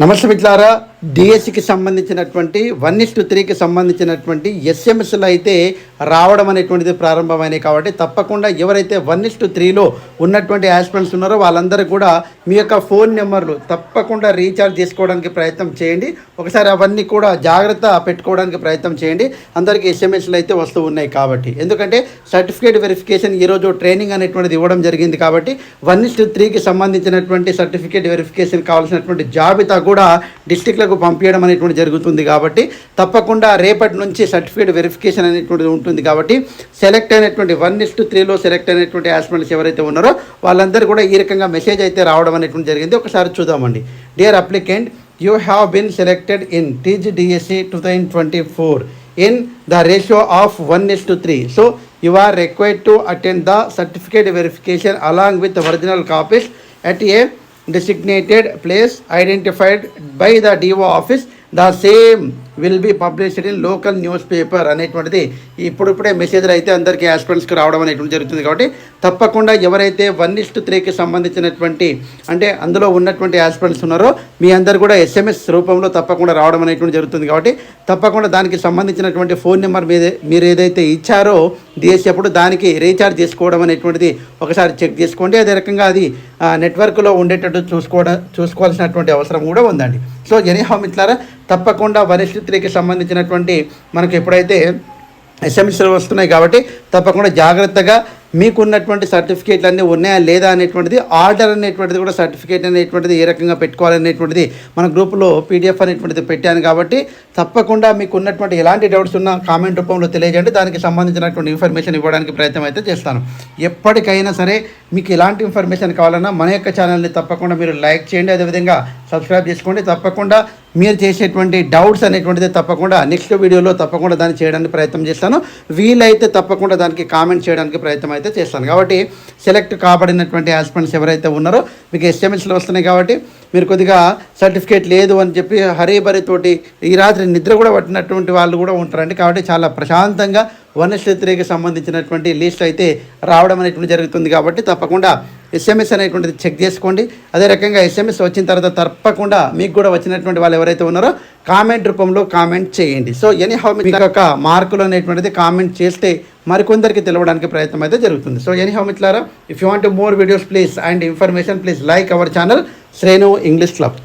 నమస్తే మిత్రులారా. డిఎస్సికి సంబంధించినటువంటి వన్ ఇస్టు త్రీకి సంబంధించినటువంటి ఎస్ఎంఎస్లు అయితే రావడం అనేటువంటిది ప్రారంభమైనాయి కాబట్టి తప్పకుండా ఎవరైతే వన్ ఇస్టు త్రీలో ఉన్నటువంటి యాస్పిరెంట్స్ ఉన్నారో వాళ్ళందరూ కూడా మీ యొక్క ఫోన్ నెంబర్లు తప్పకుండా రీఛార్జ్ చేసుకోవడానికి ప్రయత్నం చేయండి. ఒకసారి అవన్నీ కూడా జాగ్రత్త పెట్టుకోవడానికి ప్రయత్నం చేయండి. అందరికీ ఎస్ఎంఎస్లు అయితే వస్తూ ఉన్నాయి కాబట్టి. ఎందుకంటే సర్టిఫికేట్ వెరిఫికేషన్ ఈరోజు ట్రైనింగ్ అనేటువంటిది ఇవ్వడం జరిగింది కాబట్టి వన్ ఇస్ టు త్రీకి సంబంధించినటువంటి సర్టిఫికేట్ వెరిఫికేషన్ కావాల్సినటువంటి జాబితా కూడా డిస్టిక్లకు పంపించడం అనేటువంటి జరుగుతుంది కాబట్టి తప్పకుండా రేపటి నుంచి సర్టిఫికేట్ వెరిఫికేషన్ అనేటువంటిది ఉంటుంది కాబట్టి సెలెక్ట్ అయినటువంటి వన్ ఇస్ టు త్రీలో సెలెక్ట్ అయినటువంటి ఆస్పిరెంట్స్ ఎవరైతే ఉన్నారో వాళ్ళందరూ కూడా ఈ రకంగా మెసేజ్ అయితే రావడం అనేటువంటి జరిగింది. ఒకసారి చూద్దామండి. Dear applicant you have been selected in TGDSC two thousand twenty four in the ratio of one is to three so you are required to attend the certificate verification along with original copies at a designated place identified by the DO office. The same will be published in local newspaper అనేటువంటిది ఇప్పుడిప్పుడే మెసేజ్లు అయితే అందరికీ ఆస్పిరెంట్స్కి రావడం అనేటువంటి జరుగుతుంది కాబట్టి తప్పకుండా ఎవరైతే వన్ ఇస్ట్ త్రీకి సంబంధించినటువంటి అంటే అందులో ఉన్నటువంటి ఆస్పిరెంట్స్ ఉన్నారో మీ అందరు కూడా ఎస్ఎంఎస్ రూపంలో తప్పకుండా రావడం అనేటువంటి జరుగుతుంది కాబట్టి తప్పకుండా దానికి సంబంధించినటువంటి ఫోన్ నెంబర్ మీద మీరు ఏదైతే ఇచ్చారో డిఎస్సి దానికి రీఛార్జ్ చేసుకోవడం అనేటువంటిది ఒకసారి చెక్ చేసుకోండి. అదే రకంగా అది నెట్వర్క్లో ఉండేటట్టు చూసుకోవడం చూసుకోవాల్సినటువంటి అవసరం కూడా ఉందండి. సో ఎనీహా మిత్రులారా తప్పకుండా వరిష్ఠ త్రీకి సంబంధించినటువంటి మనకు ఎప్పుడైతే ఎస్ఎంఎస్లు వస్తున్నాయి కాబట్టి తప్పకుండా జాగ్రత్తగా మీకున్నటువంటి సర్టిఫికేట్లు అన్నీ ఉన్నాయా లేదా అనేటువంటిది ఆర్డర్ అనేటువంటిది కూడా సర్టిఫికేట్ అనేటువంటిది ఏ రకంగా పెట్టుకోవాలనేటువంటిది మన గ్రూప్లో పీడిఎఫ్ అనేటువంటిది పెట్టాను కాబట్టి తప్పకుండా మీకు ఉన్నటువంటి ఎలాంటి డౌట్స్ ఉన్నా కామెంట్ రూపంలో తెలియజేయండి. దానికి సంబంధించినటువంటి ఇన్ఫర్మేషన్ ఇవ్వడానికి ప్రయత్నం అయితే చేస్తాను. ఎప్పటికైనా సరే మీకు ఎలాంటి ఇన్ఫర్మేషన్ కావాలన్నా మన యొక్క ఛానల్ని తప్పకుండా మీరు లైక్ చేయండి. అదేవిధంగా సబ్స్క్రైబ్ చేసుకోండి. తప్పకుండా మీరు చేసేటువంటి డౌట్స్ అనేటువంటిది తప్పకుండా నెక్స్ట్ వీడియోలో తప్పకుండా దాన్ని చేయడానికి ప్రయత్నం చేస్తాను. వీలైతే తప్పకుండా దానికి కామెంట్ చేయడానికి ప్రయత్నం అయితే చేస్తాను. కాబట్టి సెలెక్ట్ కాబడినటువంటి హస్బెండ్స్ ఎవరైతే ఉన్నారో మీకు ఎస్ఎంఎస్లు వస్తున్నాయి కాబట్టి మీరు కొద్దిగా సర్టిఫికేట్ లేదు అని చెప్పి హరీబరి తోటి ఈ రాత్రి నిద్ర కూడా పట్టినటువంటి వాళ్ళు కూడా ఉంటారండి. కాబట్టి చాలా ప్రశాంతంగా వనక్షత్రికి సంబంధించినటువంటి లిస్ట్ అయితే రావడం అనేటువంటి జరుగుతుంది కాబట్టి తప్పకుండా ఎస్ఎంఎస్ అనేటువంటిది చెక్ చేసుకోండి. అదే రకంగా ఎస్ఎంఎస్ వచ్చిన తర్వాత తప్పకుండా మీకు కూడా వచ్చినటువంటి వాళ్ళు ఎవరైతే ఉన్నారో కామెంట్ రూపంలో కామెంట్ చేయండి. సో ఎనీ హౌ మీకు యొక్క మార్కులు అనేటువంటిది కామెంట్ చేస్తే మరికొందరికి తెలవడానికి ప్రయత్నం అయితే జరుగుతుంది. So any how మిట్లారా if you want more videos please and information please like our channel Srenu English club